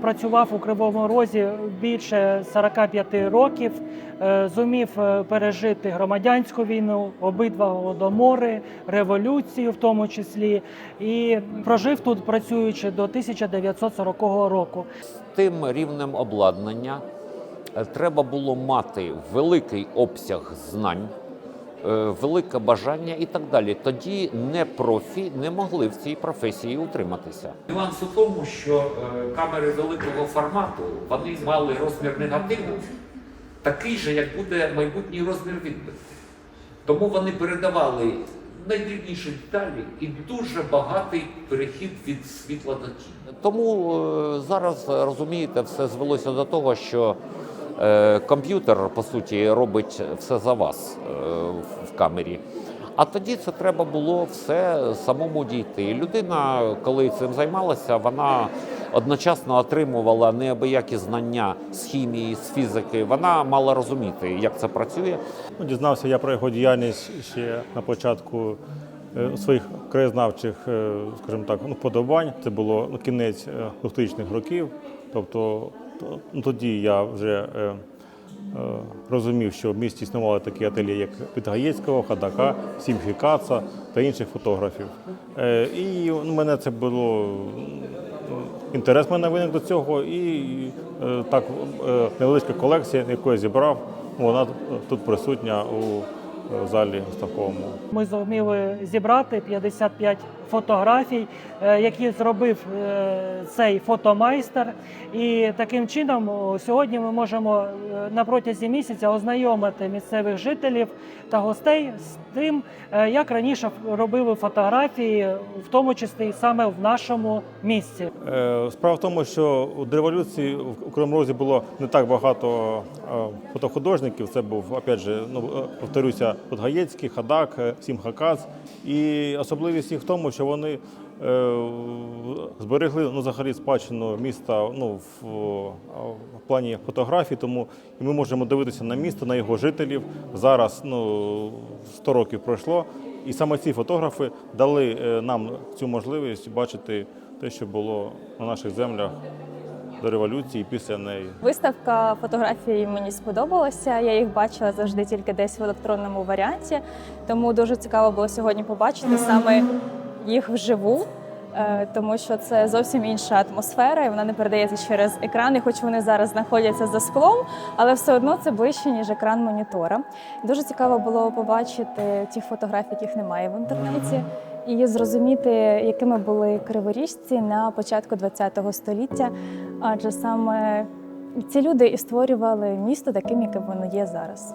працював у Кривому Розі більше 45 років, е, зумів е, пережити громадянську війну, обидва голодомори, революцію в тому числі, і прожив тут, працюючи до 1940 року. З тим рівнем обладнання е, треба було мати великий обсяг знань, е, велике бажання і так далі. Тоді не профі не могли в цій професії утриматися. Нюанс у тому, що е, камери великого формату вони мали розмір негативу такий же, як буде майбутній розмір відбитку. Тому вони передавали найдрібніші деталі і дуже багатий перехід від світла до тіні. Тому е, зараз е, розумієте, все звелося до того, що е, комп'ютер по суті робить все за вас е, в- камері. А тоді це треба було все самому дійти. Людина, коли цим займалася, вона одночасно отримувала неабиякі знання з хімії, з фізики. Вона мала розуміти, як це працює. Ну, Дізнався я про його діяльність ще на початку е, своїх краєзнавчих, е, скажімо так, ну, подобань. Це було ну, кінець е, 2000-х років. Тобто то- тоді я вже е, е, розумів, що в місті існували такі ателє, як Підгаєцького, Хадака, Сімхі Каца та інших фотографів. Е, І ну, мене це було інтерес мене виник до цього, і так невеличка колекція, яку я зібрав, вона тут присутня у е, залі виставковому. Ми зуміли зібрати 55 фотографій, е, які зробив е, цей фотомайстер. І таким чином сьогодні ми можемо на протязі місяця ознайомити місцевих жителів та гостей з тим, як раніше робили фотографії, в тому числі саме в нашому місці. Справа в тому, що до революції в- Кривому Розі було не так багато фотохудожників. Це був, опять же, ну, повторюся, Подгаєцький, Хадак, е, Сімха І особливість їх в тому, що вони е, зберегли ну, взагалі спадщину міста ну, в, в плані фотографій, тому і ми можемо дивитися на місто, на його жителів. Зараз ну, 100 років пройшло, і саме ці фотографи дали е, нам цю можливість бачити те, що було на наших землях до революції після неї. Виставка фотографій мені сподобалася. Я їх бачила завжди тільки десь в електронному варіанті. Тому дуже цікаво було сьогодні побачити саме їх вживу, е, тому що це зовсім інша атмосфера, і вона не передається через екран. І хоч вони зараз знаходяться за склом, але все одно це ближче ніж екран монітора. Дуже цікаво було побачити ті фотографії, яких немає в інтернеті. І зрозуміти, якими були криворіжці на початку ХХ століття, адже саме ці люди і створювали місто таким, яким воно є зараз.